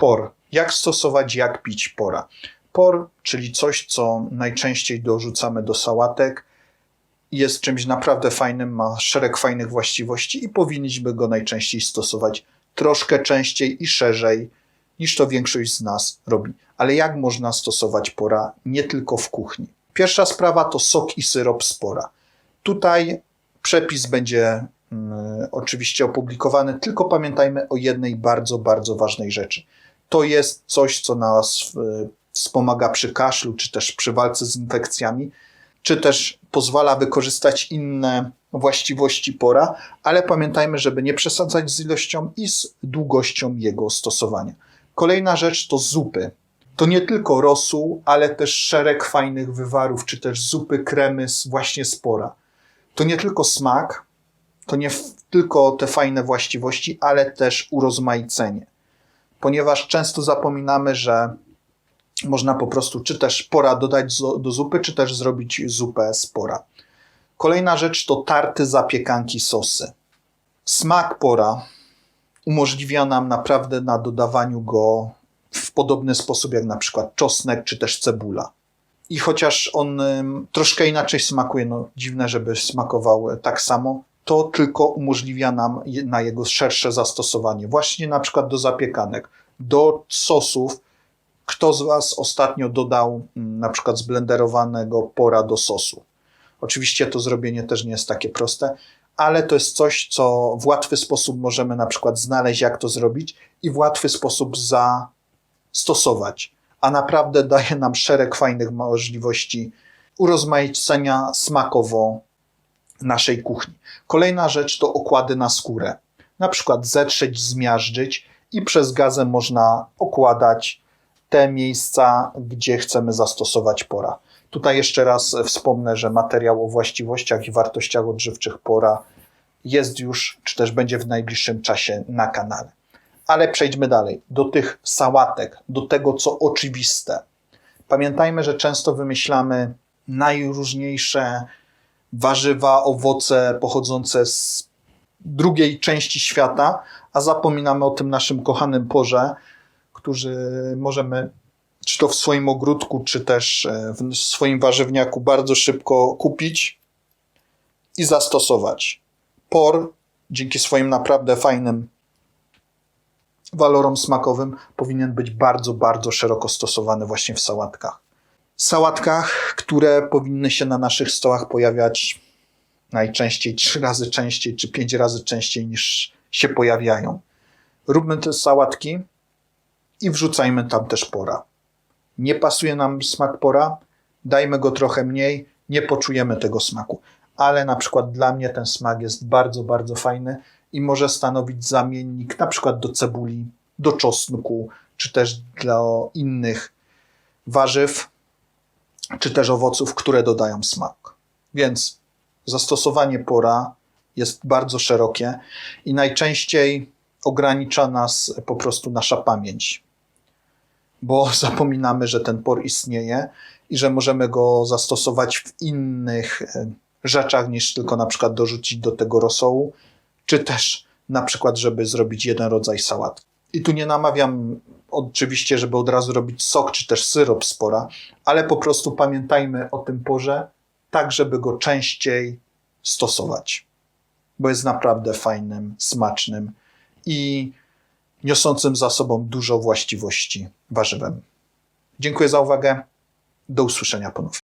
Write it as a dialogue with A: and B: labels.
A: Por. Jak stosować, jak pić pora? Por, czyli coś, co najczęściej dorzucamy do sałatek, jest czymś naprawdę fajnym, ma szereg fajnych właściwości i powinniśmy go najczęściej stosować troszkę częściej i szerzej niż to większość z nas robi. Ale jak można stosować pora nie tylko w kuchni? Pierwsza sprawa to sok i syrop z pora. Tutaj przepis będzie mm, oczywiście opublikowany, tylko pamiętajmy o jednej bardzo, bardzo ważnej rzeczy. To jest coś, co nas y, wspomaga przy kaszlu, czy też przy walce z infekcjami, czy też pozwala wykorzystać inne właściwości pora, ale pamiętajmy, żeby nie przesadzać z ilością i z długością jego stosowania. Kolejna rzecz to zupy. To nie tylko rosół, ale też szereg fajnych wywarów, czy też zupy, kremy właśnie z pora. To nie tylko smak, to nie tylko te fajne właściwości, ale też urozmaicenie. Ponieważ często zapominamy, że można po prostu czy też pora dodać do zupy, czy też zrobić zupę z pora. Kolejna rzecz to tarty zapiekanki sosy. Smak pora umożliwia nam naprawdę na dodawaniu go w podobny sposób jak na przykład czosnek czy też cebula. I chociaż on troszkę inaczej smakuje, no dziwne, żeby smakował e, tak samo, to tylko umożliwia nam na jego szersze zastosowanie. Właśnie na przykład do zapiekanek, do sosów. Kto z Was ostatnio dodał mm, na przykład zblenderowanego pora do sosu? Oczywiście to zrobienie też nie jest takie proste, ale to jest coś, co w łatwy sposób możemy na przykład znaleźć, jak to zrobić i w łatwy sposób zastosować. A naprawdę daje nam szereg fajnych możliwości urozmaicenia smakowo naszej kuchni. Kolejna rzecz to okłady na skórę. Na przykład zetrzeć, zmiażdżyć i przez gazę można okładać te miejsca, gdzie chcemy zastosować pora. Tutaj jeszcze raz wspomnę, że materiał o właściwościach i wartościach odżywczych pora jest już, czy też będzie w najbliższym czasie na kanale. Ale przejdźmy dalej do tych sałatek, do tego, co oczywiste. Pamiętajmy, że często wymyślamy najróżniejsze warzywa, owoce pochodzące z drugiej części świata, a zapominamy o tym naszym kochanym porze, który możemy czy to w swoim ogródku, czy też e, w swoim warzywniaku bardzo szybko kupić i zastosować. Por dzięki swoim naprawdę fajnym walorom smakowym powinien być bardzo, bardzo szeroko stosowany właśnie w sałatkach. Sałatkach, które powinny się na naszych stołach pojawiać najczęściej trzy razy częściej, czy pięć razy częściej niż się pojawiają. Róbmy te sałatki i wrzucajmy tam też pora. Nie pasuje nam smak pora, dajmy go trochę mniej, nie poczujemy tego smaku. Ale na przykład dla mnie ten smak jest bardzo, bardzo fajny i może stanowić zamiennik na przykład do cebuli, do czosnku, czy też dla innych warzyw, czy też owoców, które dodają smak. Więc zastosowanie pora jest bardzo szerokie i najczęściej ogranicza nas po prostu nasza pamięć, bo zapominamy, że ten por istnieje i że możemy go zastosować w innych e, rzeczach niż tylko na przykład dorzucić do tego rosołu, czy też na przykład, żeby zrobić jeden rodzaj sałat. I tu nie namawiam oczywiście, żeby od razu robić sok czy też syrop z pora, ale po prostu pamiętajmy o tym porze, tak żeby go częściej stosować, bo jest naprawdę fajnym, smacznym i niosącym za sobą dużo właściwości warzywem. Dziękuję za uwagę. Do usłyszenia ponownie.